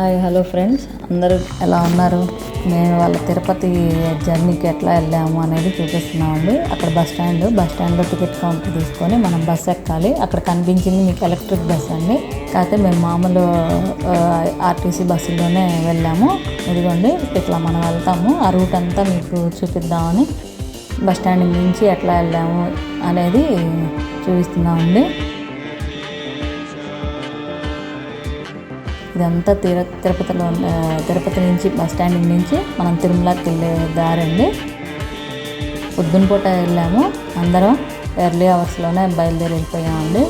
Hi hello friends. అందరూ ఎలా ఉన్నారు? మేము వాళ్ళ తిరుపతి జర్నీకి ఎట్లా వెళ్ళాము అనేది చూపిస్తున్నామండి. అక్కడ బస్ స్టాండ్ బస్ స్టాండ్లో టికెట్ కౌంటర్ తీసుకొని మనం బస్ ఎక్కాలి. అక్కడ కనిపించింది మీకు ఎలక్ట్రిక్ బస్ అండి. కాకపోతే మేము మామూలు ఆర్టీసీ బస్సులోనే వెళ్ళాము. ఇదిగోండి ఇట్లా మనం వెళ్తాము. ఆ రూట్ అంతా మీకు చూపిద్దామని బస్ స్టాండ్ నుంచి ఎట్లా వెళ్ళాము అనేది చూపిస్తున్నామండి. ఇదంతా తిరు తిరుపతిలో తిరుపతి నుంచి బస్ స్టాండ్ నుంచి మనం తిరుమలకి వెళ్ళే దారండి పొద్దున పూట వెళ్ళాము. అందరం ఎర్లీ అవర్స్లోనే బయలుదేరి వెళ్ళిపోయామండి.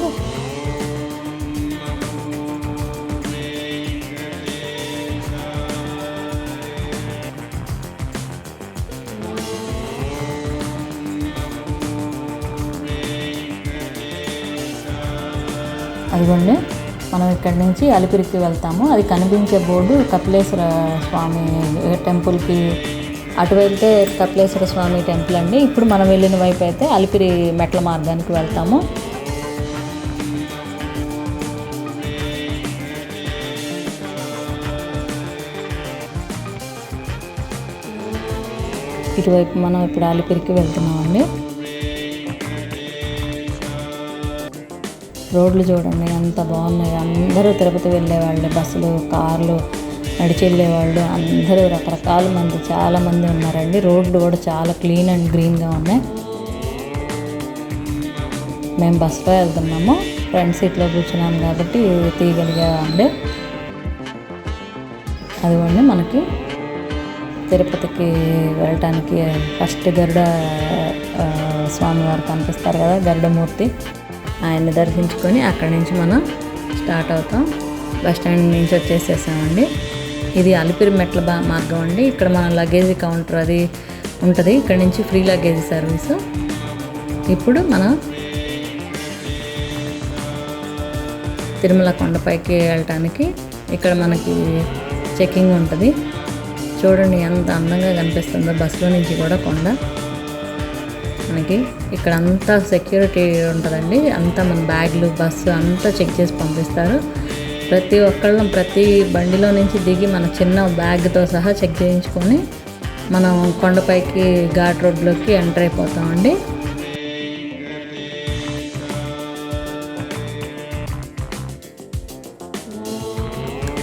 ఇక్కడి నుంచి అలిపిరికి వెళ్తాము. అది కనిపించే బోర్డు కపిలేశ్వర స్వామి టెంపుల్కి అటు వెళ్తే కపిలేశ్వర స్వామి టెంపుల్ అండి. ఇప్పుడు మనం వెళ్ళిన వైపు అయితే అలిపిరి మెట్ల మార్గానికి వెళ్తాము. ఇటువైపు మనం ఇప్పుడు అలిపిరికి వెళ్తున్నామండి. రోడ్లు చూడండి ఎంత బాగున్నాయి. అందరూ తిరుపతి వెళ్ళేవాళ్ళు బస్సులు కార్లు నడిచి వెళ్ళేవాళ్ళు. అందరూ రకరకాల మంది చాలా మంది ఉన్నారండి. రోడ్లు కూడా చాలా క్లీన్ అండ్ గ్రీన్గా ఉన్నాయి. మేము బస్సులో వెళ్తున్నాము. ఫ్రంట్ సీట్లో కూర్చున్నాం కాబట్టి తీయగలిగామండి అదిగోండి మనకి తిరుపతికి వెళ్ళటానికి ఫస్ట్ గరుడ స్వామివారు కనిపిస్తారు కదా గరుడమూర్తి. ఆయన్ని దర్శించుకొని అక్కడి నుంచి మనం స్టార్ట్ అవుతాం. బస్ స్టాండ్ నుంచి వచ్చేసేసామండి. ఇది అలిపిరి మెట్ల బా మార్గం అండి. ఇక్కడ మన లగేజ్ కౌంటర్ అది ఉంటుంది. ఇక్కడ నుంచి ఫ్రీ లగేజ్ సర్వీసు. ఇప్పుడు మనం తిరుమల కొండపైకి వెళ్ళటానికి ఇక్కడ మనకి చెకింగ్ ఉంటుంది. చూడండి ఎంత అందంగా కనిపిస్తుందో బస్సులో నుంచి కూడా కొండ. మనకి ఇక్కడ అంతా సెక్యూరిటీ ఉంటుందండి. అంతా మన బ్యాగ్లు బస్సు అంతా చెక్ చేసి పంపిస్తారు. ప్రతి ఒక్కళ్ళం ప్రతి బండిలో నుంచి దిగి మన చిన్న బ్యాగ్తో సహా చెక్ చేయించుకొని మనం కొండపైకి ఘాట్ రోడ్లోకి ఎంటర్ అయిపోతామండి.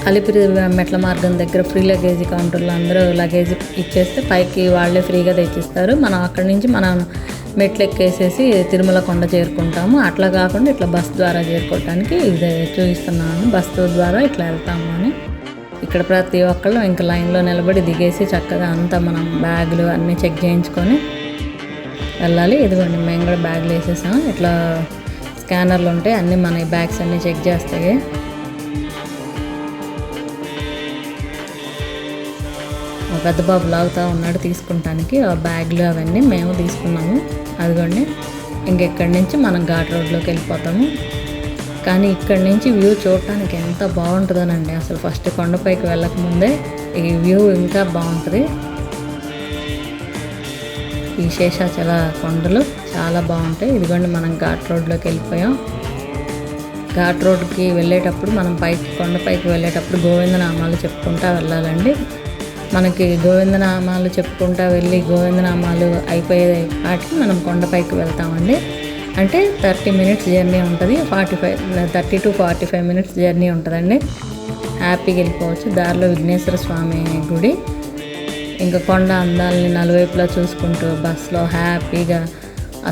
అలిపిరి మెట్ల మార్గం దగ్గర ఫ్రీ లగేజ్ కౌంటర్లో అందరూ లగేజ్ ఇచ్చేస్తే పైకి వాళ్ళే ఫ్రీగా తెచ్చిస్తారు. మనం అక్కడి నుంచి మనం మెట్లు ఎక్కేసేసి తిరుమల కొండ చేరుకుంటాము. అట్లా కాకుండా ఇట్లా బస్ ద్వారా చేరుకోవటానికి ఇది చూపిస్తున్నాను బస్సు ద్వారా ఇట్లా వెళ్తాము అని. ఇక్కడ ప్రతి ఒక్కళ్ళు ఇంకా లైన్లో నిలబడి దిగేసి చక్కగా అంతా మనం బ్యాగులు అన్నీ చెక్ చేయించుకొని వెళ్ళాలి. ఇదిగోండి మేము కూడా బ్యాగులు వేసేసాం. ఇట్లా స్కానర్లు ఉంటాయి అన్నీ మన బ్యాగ్స్ అన్నీ చెక్ చేస్తాయి. పెద్ద బాబు లాగుతూ ఉన్నాడు తీసుకుంటానికి. ఆ బ్యాగ్లు అవన్నీ మేము తీసుకున్నాము. అదిగోండి ఇంకెక్కడి నుంచి మనం ఘాట్ రోడ్లోకి వెళ్ళిపోతాము. కానీ ఇక్కడి నుంచి వ్యూ చూడటానికి ఎంత బాగుంటుందోనండి. అసలు ఫస్ట్ కొండపైకి వెళ్ళకముందే ఈ వ్యూ ఇంకా బాగుంటుంది. ఈ శేషాచల కొండలు చాలా బాగుంటాయి. ఇదిగోండి మనం ఘాట్ రోడ్లోకి వెళ్ళిపోయాం. ఘాట్ రోడ్కి వెళ్ళేటప్పుడు మనం పైకి కొండపైకి వెళ్ళేటప్పుడు గోవిందనామాలు చెప్పుకుంటా వెళ్ళాలండి. మనకి గోవిందనామాలు చెప్పుకుంటా వెళ్ళి గోవిందనామాలు అయిపోయే వాటికి మనం కొండపైకి వెళ్తామండి. అంటే థర్టీ మినిట్స్ జర్నీ ఉంటుంది forty five thirty to forty five minutes journey ఉంటుందండి. హ్యాపీగా వెళ్ళిపోవచ్చు. దారిలో విఘ్నేశ్వర స్వామి గుడి. ఇంకా కొండ అందాలని నలువైపులా చూసుకుంటూ బస్సులో హ్యాపీగా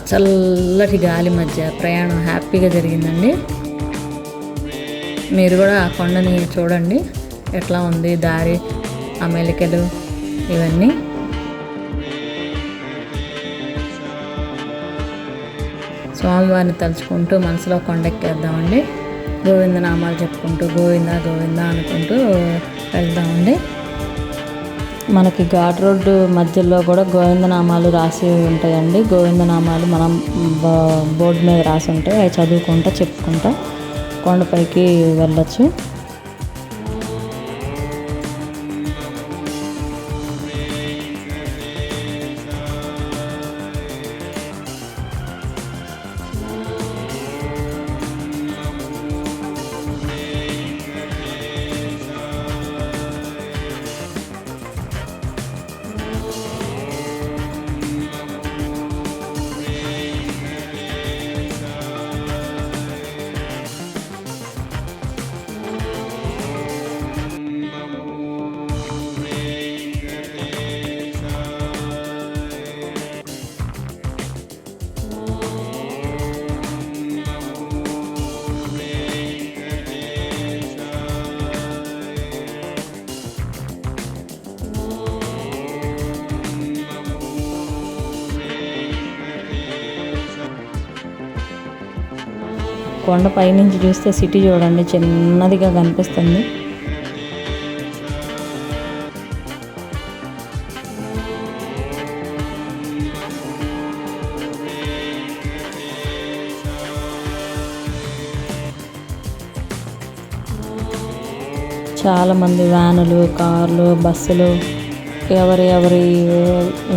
చల్లటి గాలి మధ్య ప్రయాణం హ్యాపీగా జరిగిందండి. మీరు కూడా ఆ కొండని చూడండి. ఎట్లా ఉంది? దారి ఆ ఇవన్నీ. స్వామివారిని తలుచుకుంటూ మనసులో కొండెక్కేద్దామండి. గోవిందనామాలు చెప్పుకుంటూ గోవింద గోవింద అనుకుంటూ వెళ్దామండి. మనకి ఘాట్ రోడ్డు మధ్యలో కూడా గోవిందనామాలు రాసి ఉంటాయండి. గోవిందనామాలు మనం బ- బోర్డు మీద రాసి ఉంటాయి అవి చదువుకుంటా చెప్పుకుంటా కొండపైకి వెళ్ళచ్చు. కొండ పైనుంచి చూస్తే సిటీ చూడండి చిన్నదిగా కనిపిస్తుంది. చాలామంది వ్యానులు కార్లు బస్సులు ఎవరి ఎవరి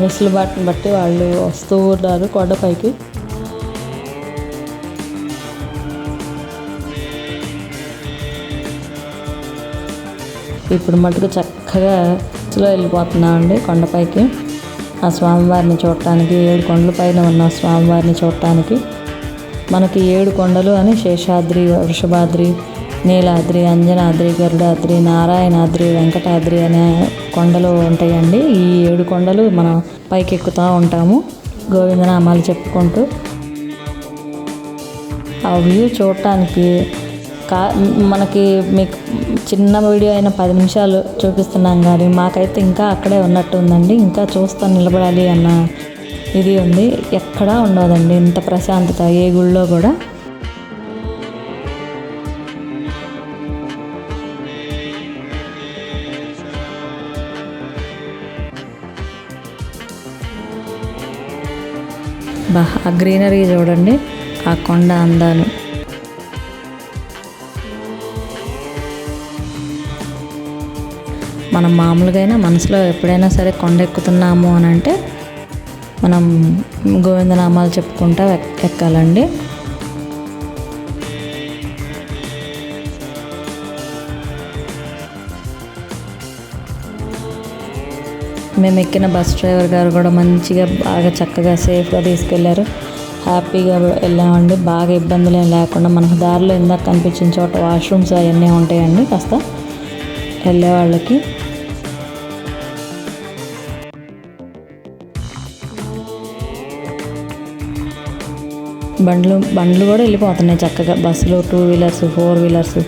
వెసులుబాటుని బట్టి వాళ్ళు వస్తూ ఉన్నారు కొండపైకి ఇప్పుడు మటుకు చక్కగా బస్సులో వెళ్ళిపోతున్నామండి కొండపైకి. ఆ స్వామివారిని చూడటానికి ఏడు కొండల పైన ఉన్న స్వామివారిని చూడటానికి మనకి ఏడు కొండలు అని శేషాద్రి వృషభాద్రి నీలాద్రి అంజనాద్రి గరుడాద్రి నారాయణాద్రి వెంకటాద్రి అనే కొండలు ఉంటాయండి. ఈ ఏడు కొండలు మనం పైకి ఎక్కుతూ ఉంటాము. గోవిందనామాలు చెప్పుకుంటూ. ఆ వ్యూ చూడటానికి కా మనకి మీకు చిన్న వీడియో అయిన పది నిమిషాలు చూపిస్తున్నాం కానీ మాకైతే ఇంకా అక్కడే ఉన్నట్టు ఉందండి. ఇంకా చూస్తూ నిలబడాలి అన్న ఇది ఉంది. ఎక్కడా ఉండదండి ఇంత ప్రశాంతత ఏ గుళ్ళో కూడా. బా ఆ గ్రీనరీ చూడండి ఆ కొండ అందాలు. మనం మామూలుగా అయినా మనసులో ఎప్పుడైనా సరే కొండ ఎక్కుతున్నాము అని అంటే మనం గోవిందనామాలు చెప్పుకుంటా ఎక్- ఎక్కాలండి. మేము ఎక్కిన బస్ డ్రైవర్ గారు కూడా మంచిగా బాగా చక్కగా సేఫ్గా తీసుకెళ్ళారు. హ్యాపీగా వెళ్ళామండి. బాగా ఇబ్బందులు ఏం లేకుండా మనకు దారిలో ఇందాక కనిపించిన చోట వాష్రూమ్స్ అవన్నీ ఉంటాయండి కాస్త. వెళ్ళే వాళ్ళకి. బండ్లు బండ్లు కూడా వెళ్ళిపోతున్నాయి చక్కగా. బస్సులు టూ వీలర్స్ ఫోర్ వీలర్స్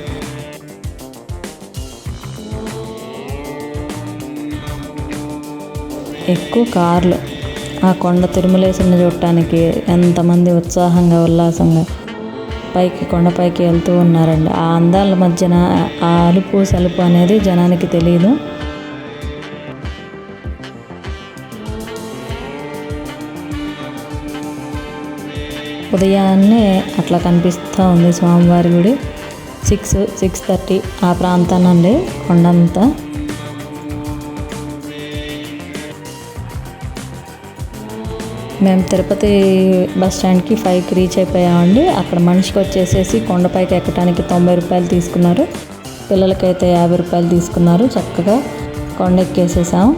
ఎక్కువ కార్లు. ఆ కొండ తిరుమలేసుని చూడటానికి ఎంతమంది ఉత్సాహంగా ఉల్లాసంగా పైకి కొండపైకి వెళ్తూ ఉన్నారండి. ఆ అందాల మధ్యన ఆ అలుపు సలుపు అనేది జనానికి తెలియదు ఉదయాన్నే అట్లా కనిపిస్తూ ఉంది స్వామివారి గుడి. సిక్స్ సిక్స్ థర్టీ ఆ ప్రాంతానండి కొండంతా. మేము తిరుపతి బస్ స్టాండ్కి ఫైవ్కి రీచ్ అయిపోయామండి. అక్కడ మనిషికి వచ్చేసేసి కొండపైకి ఎక్కడానికి తొంభై రూపాయలు తీసుకున్నారు. పిల్లలకైతే యాభై రూపాయలు తీసుకున్నారు. చక్కగా కొండ ఎక్కేసేసాం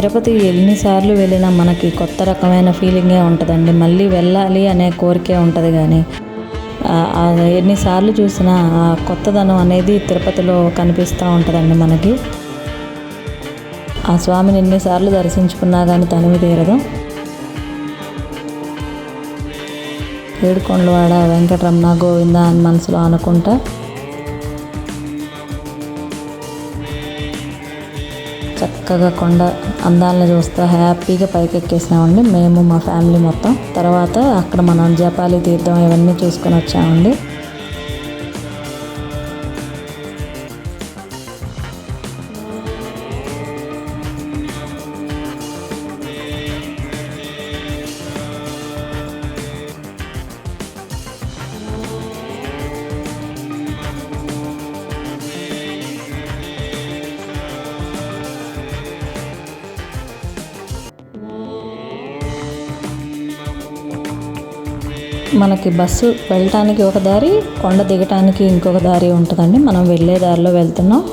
తిరుపతి ఎన్నిసార్లు వెళ్ళినా మనకి కొత్త రకమైన ఫీలింగే ఉంటుందండి. మళ్ళీ వెళ్ళాలి అనే కోరికే ఉంటుంది కానీ ఎన్నిసార్లు చూసినా ఆ కొత్తదనం అనేది తిరుపతిలో కనిపిస్తూ ఉంటుందండి మనకి. ఆ స్వామిని ఎన్నిసార్లు దర్శించుకున్నా కానీ తనివి తీరదు. ఏడుకొండలవాడ వెంకటరమణ గోవింద అని మనసులో అనుకుంటా. చక్కగా కొండ అందాలను చూస్తూ హ్యాపీగా పైకి ఎక్కేసామండి మేము మా ఫ్యామిలీ మొత్తం. తర్వాత అక్కడ మనం జపాలి తీర్థం ఇవన్నీ చూసుకొని వచ్చామండి. మనకి బస్సు వెళ్ళటానికి ఒక దారి కొండ దిగటానికి ఇంకొక దారి ఉంటుందండి. మనం వెళ్ళే దారిలో వెళ్తున్నాం.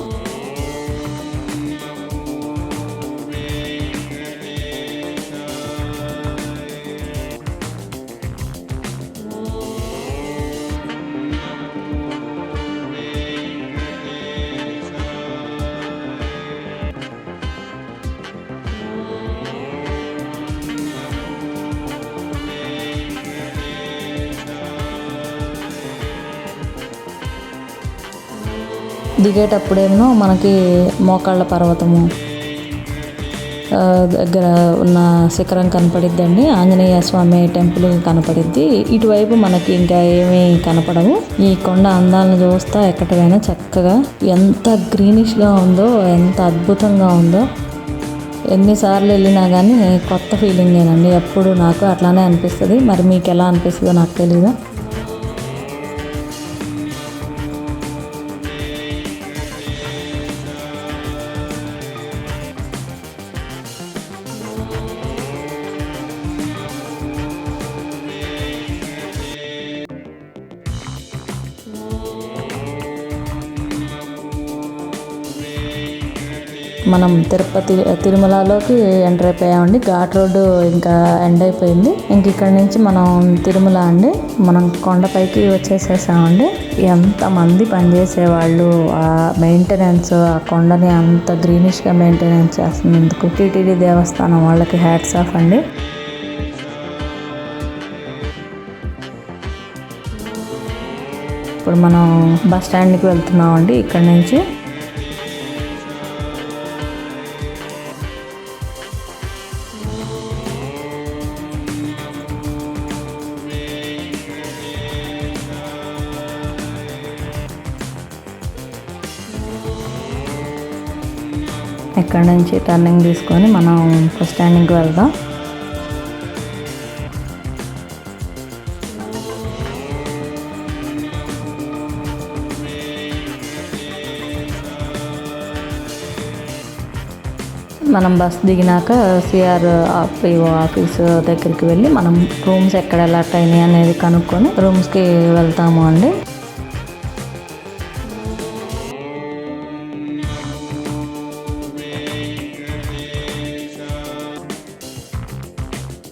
దిగేటప్పుడేమో మనకి మోకాళ్ళ పర్వతము దగ్గర ఉన్న శిఖరం కనపడిద్దండి. ఆంజనేయ స్వామి టెంపుల్ కనపడిద్ది. ఇటువైపు మనకి ఇంకా ఏమీ కనపడవు. ఈ కొండ అందాలను చూస్తా ఎక్కడికైనా చక్కగా ఎంత గ్రీనిష్గా ఉందో ఎంత అద్భుతంగా ఉందో. ఎన్నిసార్లు వెళ్ళినా కానీ కొత్త ఫీలింగేనండి. ఎప్పుడు నాకు అట్లానే అనిపిస్తుంది. మరి మీకు ఎలా అనిపిస్తుందో నాకు తెలీదు. మనం తిరుపతి తిరుమలలోకి ఎంటర్ అయిపోయామండి. ఘాట్ రోడ్డు ఇంకా ఎండ్ అయిపోయింది. ఇంక ఇక్కడ నుంచి మనం తిరుమల అండి. మనం కొండపైకి వచ్చేసేసామండి. ఎంతమంది పనిచేసేవాళ్ళు ఆ మెయింటెనెన్స్ ఆ కొండని అంత గ్రీనిష్గా మెయింటెనెన్స్ చేస్తున్నందుకు. టీటీడీ దేవస్థానం వాళ్ళకి హ్యాట్స్ ఆఫ్ అండి. ఇప్పుడు మనం బస్ స్టాండ్కి వెళ్తున్నామండి. ఇక్కడ నుంచి ఇక్కడ నుంచి టర్నింగ్ తీసుకొని మనం బస్ స్టాండింగ్కి వెళ్దాం. మనం బస్ దిగినాక సిఆర్ ఆర్పిఓ ఆఫీస్ దగ్గరికి వెళ్ళి మనం రూమ్స్ ఎక్కడ అలాట్ అయినాయి అనేది కనుక్కొని రూమ్స్కి వెళ్తాము అండి.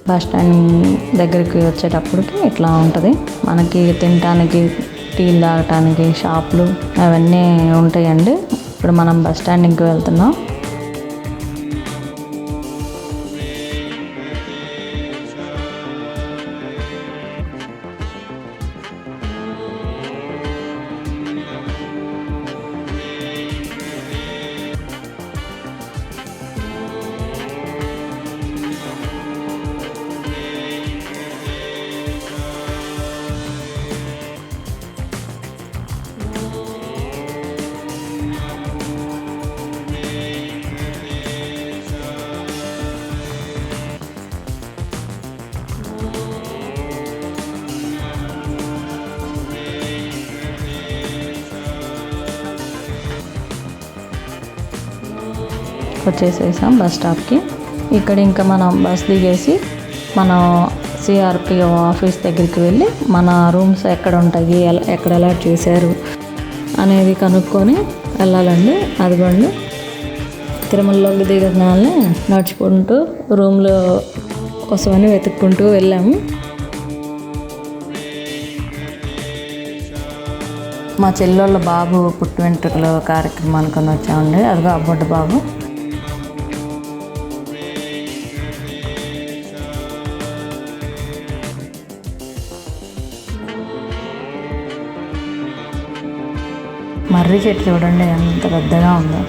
బస్ స్టాండ్ దగ్గరికి వచ్చేటప్పటికి ఇట్లా ఉంటుంది. మనకి తినటానికి టీలు తాగటానికి షాపులు అవన్నీ ఉంటాయండి. ఇప్పుడు మనం బస్ స్టాండ్కి వెళ్తున్నాం. వచ్చేసేసాం బస్ స్టాప్కి. ఇక్కడ ఇంకా మనం బస్ దిగేసి మనం సిఆర్పిఓ ఆఫీస్ దగ్గరికి వెళ్ళి మన రూమ్స్ ఎక్కడ ఉంటాయి ఎలా- ఎక్కడ అలాట్ చేశారు అనేది కనుక్కొని వెళ్ళాలండి. అదిగోండి. తిరుమలలోకి దిగగానే నడుచుకుంటూ రూమ్లో కోసమని వెతుక్కుంటూ వెళ్ళాము. మా చెల్లెళ్ళ బాబు పుట్టు వెంట్రుకలు కార్యక్రమానికి వచ్చామండి. అదిగో అబ్బొడ్డ బాబు. మర్రి చెట్టు చూడండి ఎంత పెద్దగా ఉందో.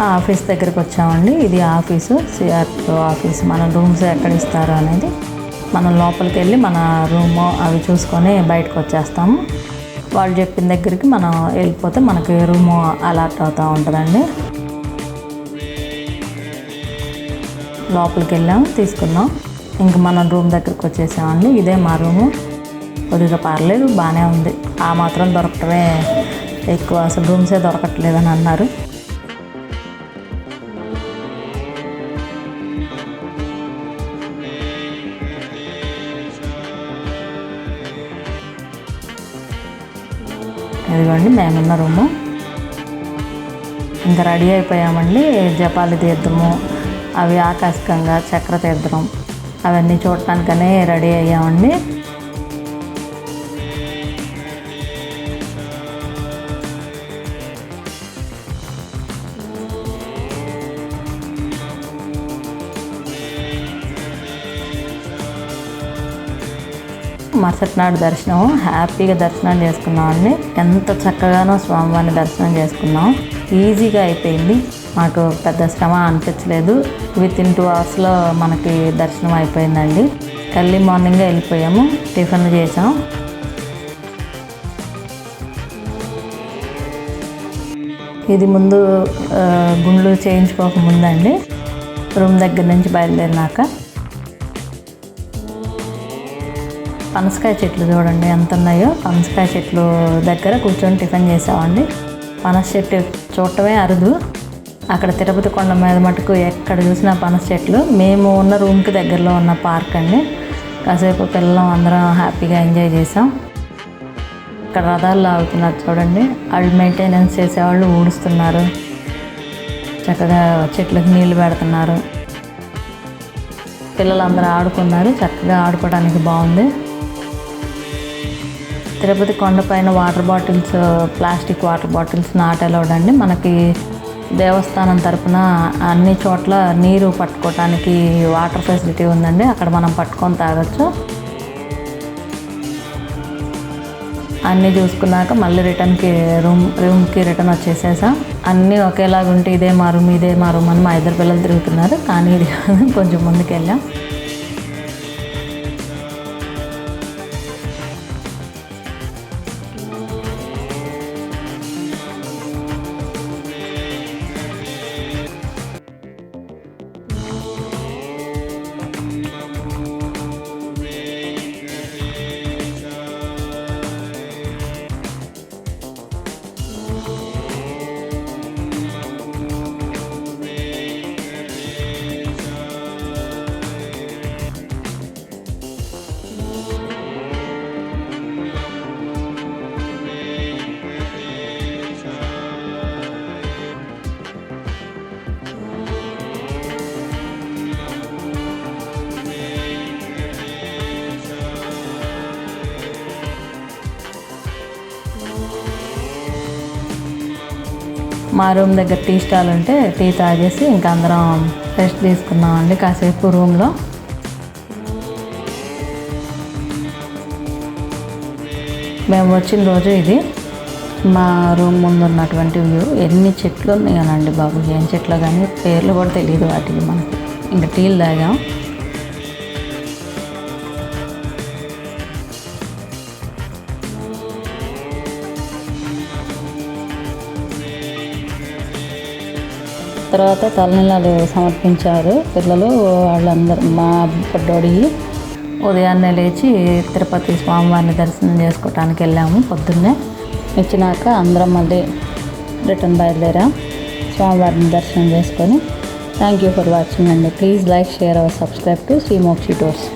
ఆఫీస్ దగ్గరికి వచ్చామండి. ఇది ఆఫీసు. CRPO office. మన రూమ్స్ ఎక్కడ ఇస్తారు అనేది మనం లోపలికి వెళ్ళి మన రూమ్ అవి చూసుకొని బయటకు వచ్చేస్తాము. వాళ్ళు చెప్పిన దగ్గరికి మనం వెళ్ళిపోతే మనకి రూమ్ అలాట్ అవుతూ ఉంటుందండి. లోపలికి వెళ్ళాం తీసుకున్నాం. ఇంక మనం రూమ్ దగ్గరికి వచ్చేసామండి. ఇదే మా రూము. కొద్దిగా పర్లేదు బాగానే ఉంది. ఆ మాత్రం దొరకటమే ఎక్కువ. అసలు రూమ్సే దొరకట్లేదని అన్నారు. ఇదిగోండి మేమున్న రూము. ఇంకా రెడీ అయిపోయామండి. జపాలి తీర్థము అవి ఆకాశకంగా చక్ర తీర్థం అవన్నీ చూడటానికనే రెడీ అయ్యామండి. మరుసటి నాడు దర్శనం హ్యాపీగా దర్శనం చేసుకున్నామండి ఎంత చక్కగానో స్వామివారిని దర్శనం చేసుకున్నాం. ఈజీగా అయిపోయింది. మాకు పెద్ద శ్రమ అనిపించలేదు. విత్ ఇన్ టూ అవర్స్లో మనకి దర్శనం అయిపోయిందండి. ఎర్లీ మార్నింగే వెళ్ళిపోయాము. టిఫిన్ చేసాం ఇది ముందు గుండ్లు చేయించుకోక ముందండి రూమ్ దగ్గర నుంచి బయలుదేరినాక. పనసకాయ చెట్లు చూడండి ఎంత ఉన్నాయో. పనసకాయ చెట్లు దగ్గర కూర్చొని టిఫిన్ చేసామండి పనస చెట్టు చూడటమే అరుదు. అక్కడ తిరుపతి కొండ మీద మటుకు ఎక్కడ చూసినా పనస చెట్లు. మేము ఉన్న రూమ్కి దగ్గరలో ఉన్న పార్క్ అండి. కాసేపు పిల్లలం అందరం హ్యాపీగా ఎంజాయ్ చేసాం. ఇక్కడ రథాలు లాగుతున్నారు చూడండి. వాళ్ళు మెయింటెనెన్స్ చేసేవాళ్ళు ఊడుస్తున్నారు. చక్కగా చెట్లకు నీళ్ళు పెడుతున్నారు. పిల్లలందరూ ఆడుకున్నారు. చక్కగా ఆడుకోవడానికి బాగుంది. తిరుపతి కొండపైన water bottles plastic water bottles not allowed అండి మనకి దేవస్థానం తరపున అన్ని చోట్ల నీరు పట్టుకోవటానికి వాటర్ ఫెసిలిటీ ఉందండి. అక్కడ మనం పట్టుకొని తాగొచ్చు. అన్నీ చూసుకున్నాక మళ్ళీ రిటర్న్కి రూమ్ రూమ్కి రిటర్న్ వచ్చేసేసాం. అన్నీ ఒకేలాగా ఉంటే ఇదే మా రూమ్ ఇదే మా రూమ్ అని మా ఇద్దరు పిల్లలు తిరుగుతున్నారు. కానీ ఇది కొంచెం ముందుకు వెళ్ళాం మా రూమ్ దగ్గర టీ స్టాల్ ఉంటే టీ తాగేసి ఇంకా అందరం రెస్ట్ తీసుకున్నామండి కాసేపు రూమ్లో. మేము వచ్చిన రోజు ఇది. మా రూమ్ ముందు ఉన్నటువంటి వ్యూ. ఎన్ని చెట్లు ఉన్నాయనండి బాబు ఏం చెట్లు కానీ పేర్లు కూడా తెలియదు వాటికి మనకి. ఇంకా టీలు తాగాం. తర్వాత తలనీలాలు సమర్పించారు పిల్లలు వాళ్ళందరూ మా పొడ్డోడి ఉదయాన్నే లేచి తిరుపతి స్వామివారిని దర్శనం చేసుకోవటానికి వెళ్ళాము పొద్దున్నే. ఇచ్చినాక అందరం మళ్ళీ రిటర్న్ బయలుదేరాం స్వామివారిని దర్శనం చేసుకొని. థ్యాంక్ యూ ఫర్ వాచింగ్ అండి. Please like share our subscribe to Shri Mokshi tours